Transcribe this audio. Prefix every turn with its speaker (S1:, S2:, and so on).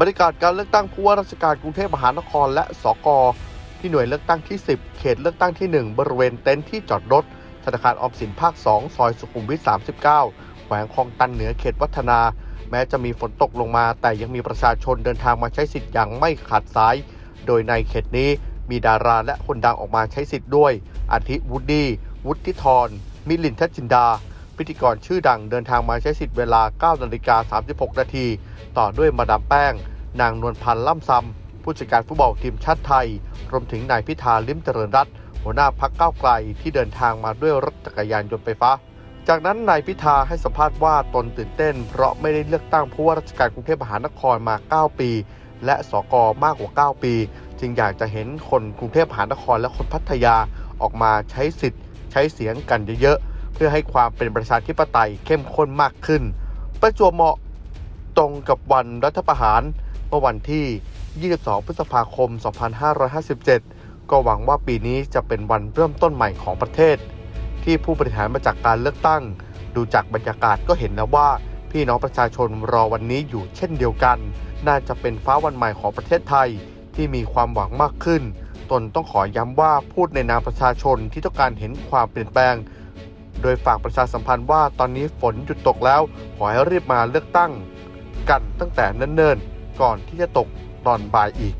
S1: บรรยาศการเลือกตั้งผู้ว่าราชการกรุงเทพมหานครและสกที่หน่วยเลือกตั้งที่ 10 เขตเลือกตั้งที่ 1 บริเวณเต็นท์ที่จอดรถ ธนาคารออมสินภาค 2 ซอยสุขุมวิท 39 แขวงคลองตันเหนือเขตวัฒนา แม้จะมีฝนตกลงมา แต่ยังมีประชาชนเดินทางมาใช้สิทธิ์อย่างไม่ขาดสาย โดยในเขตนี้มีดาราและคนดังออกมาใช้สิทธิ์ด้วยอาทิวูดดี้ วุฒิธร มิลินทจินดา พิธีกรชื่อดังเดินทางมาใช้สิทธิ์เวลา 9 นาฬิกา 36 นาที ต่อด้วยมาดามแป้ง นางนวลพันธ์ล่ำซำผู้จัดการฟุตบอลทีมชาติไทย รวมถึงนายพิธาลิมเจริญรัตน์หัวหน้าพักก้าวไกลที่เดินทางมาด้วยรถจักรยานยนต์ไฟฟ้า จากนั้นนายพิธาให้สัมภาษณ์ว่าตนตื่นเต้น เพราะไม่ได้เลือกตั้งผู้ว่าราชการกรุงเทพมหานครมา 9 ปี และสกมากกว่า 9 ปี จึงอยากจะเห็นคนกรุงเทพมหานครและคนพัทยาออกมาใช้สิทธิ์ ใช้เสียงกันเยอะๆ เพื่อให้ความเป็นประชาธิปไตยเข้มข้นมากขึ้น ประจวบเหมาะตรงกับวันรัฐประหารเมื่อวันที่ 22 พฤษภาคม 2557 ก็หวังว่าปีนี้จะเป็นวันเริ่มต้นใหม่ของประเทศ ที่ผู้บริหารมาจากการเลือกตั้ง ดูจากบรรยากาศก็เห็นแล้วว่าพี่น้องประชาชนรอวันนี้อยู่เช่นเดียวกัน น่าจะเป็นฟ้าวันใหม่ของประเทศไทยที่มีความหวังมากขึ้น ตนต้องขอย้ำว่าพูดในนามประชาชนที่ต้องการเห็นความเปลี่ยนแปลง โดยฝากประชาสัมพันธ์ว่าตอนนี้ฝนหยุดตกแล้ว ขอให้รีบมาเลือกตั้ง กันตั้งแต่เนิ่นๆ ก่อนที่จะตกตอนบ่ายอีก